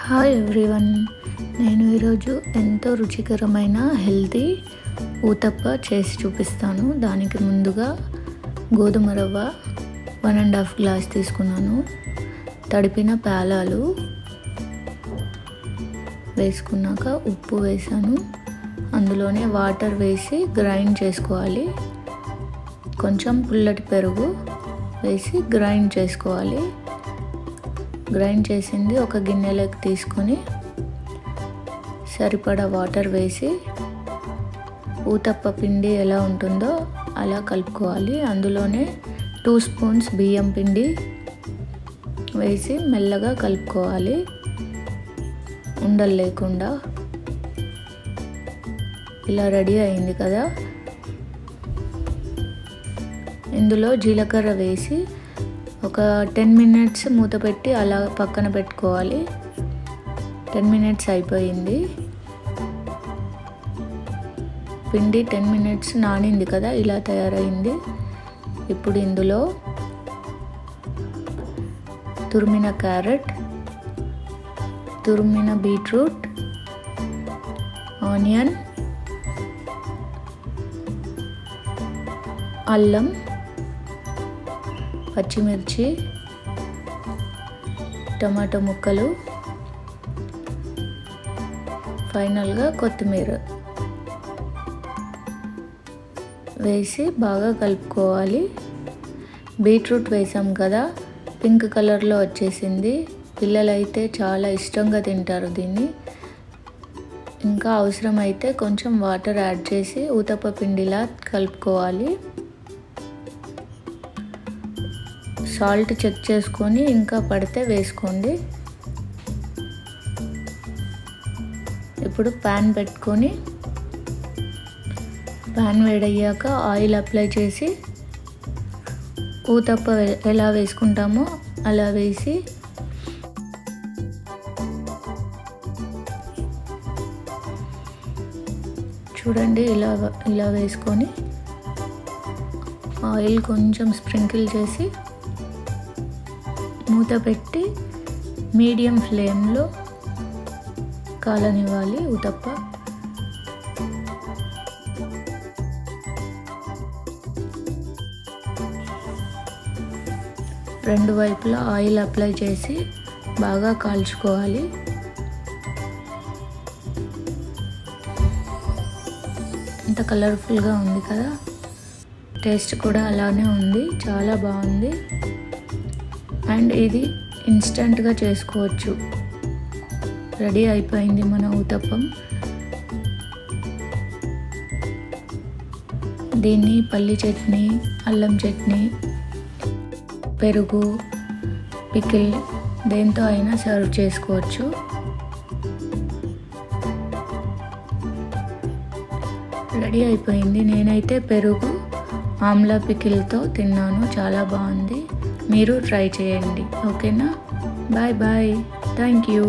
Hi everyone నేను ఈరోజు ఎంతో రుచికరమైన హెల్తీ ఊతప్ప చేసి చూపిస్తాను. దానికి ముందుగా గోధుమ రవ్వ వన్ అండ్ హాఫ్ గ్లాస్ తీసుకున్నాను. తడిపిన పేలాలు వేసుకున్నాక ఉప్పు వేసాను. అందులోనే వాటర్ వేసి గ్రైండ్ చేసుకోవాలి. కొంచెం పుల్లటి పెరుగు వేసి గ్రైండ్ చేసుకోవాలి. గ్రైండ్ చేసింది. ఒక గిన్నెలోకి తీసుకొని సరిపడా వాటర్ వేసి ఊతప్ప పిండి ఎలా ఉంటుందో అలా కలుపుకోవాలి. అందులోనే టూ స్పూన్స్ బియ్యం పిండి వేసి మెల్లగా కలుపుకోవాలి. ఉండలు లేకుండా. ఇలా రెడీ అయింది కదా. ఇందులో జీలకర్ర వేసి ఒక టెన్ మినిట్స్ మూత పెట్టి అలా పక్కన పెట్టుకోవాలి. టెన్ మినిట్స్ అయిపోయింది. పిండి టెన్ మినిట్స్ నానింది కదా ఇలా తయారైంది. ఇప్పుడు ఇందులో తురిమిన క్యారెట్ తురిమిన బీట్రూట్ ఆనియన్ అల్లం పచ్చిమిర్చి టమాటో ముక్కలు ఫైనల్గా కొత్తిమీర వేసి బాగా కలుపుకోవాలి. బీట్రూట్ వేసాం కదా పింక్ కలర్లో వచ్చేసింది. పిల్లలైతే చాలా ఇష్టంగా తింటారు దీన్ని. ఇంకా అవసరమైతే కొంచెం వాటర్ యాడ్ చేసి ఊతప్ప పిండిలా కలుపుకోవాలి. సాల్ట్ చెక్ చేసుకొని ఇంకా పడితే వేసుకోండి. ఇప్పుడు ప్యాన్ పెట్టుకొని ప్యాన్ వేడయ్యాక ఆయిల్ అప్లై చేసి ఊతప్ప ఎలా వేసుకుంటామో అలా వేసి చూడండి ఇలా ఇలా వేసుకొని ఆయిల్ కొంచెం స్ప్రింకిల్ చేసి మూత పెట్టి మీడియం ఫ్లేమ్లో కాలనివ్వాలి ఉతప్ప. రెండు వైపులా ఆయిల్ అప్లై చేసి బాగా కాల్చుకోవాలి. ఎంత కలర్ఫుల్గా ఉంది కదా. టేస్ట్ కూడా అలానే ఉంది. చాలా బాగుంది. అండ్ ఇది ఇన్స్టంట్గా చేసుకోవచ్చు. రెడీ అయిపోయింది మన ఊతప్పం. దీన్ని పల్లి చట్నీ అల్లం చట్నీ పెరుగు పికిల్ దేంతో అయినా సర్వ్ చేసుకోవచ్చు. రెడీ అయిపోయింది. నేనైతే పెరుగు ఆమ్లా పికిల్తో తిన్నాను. చాలా బాగుంది. మీరు ట్రై చేయండి. ఓకేనా? Bye bye. Thank you.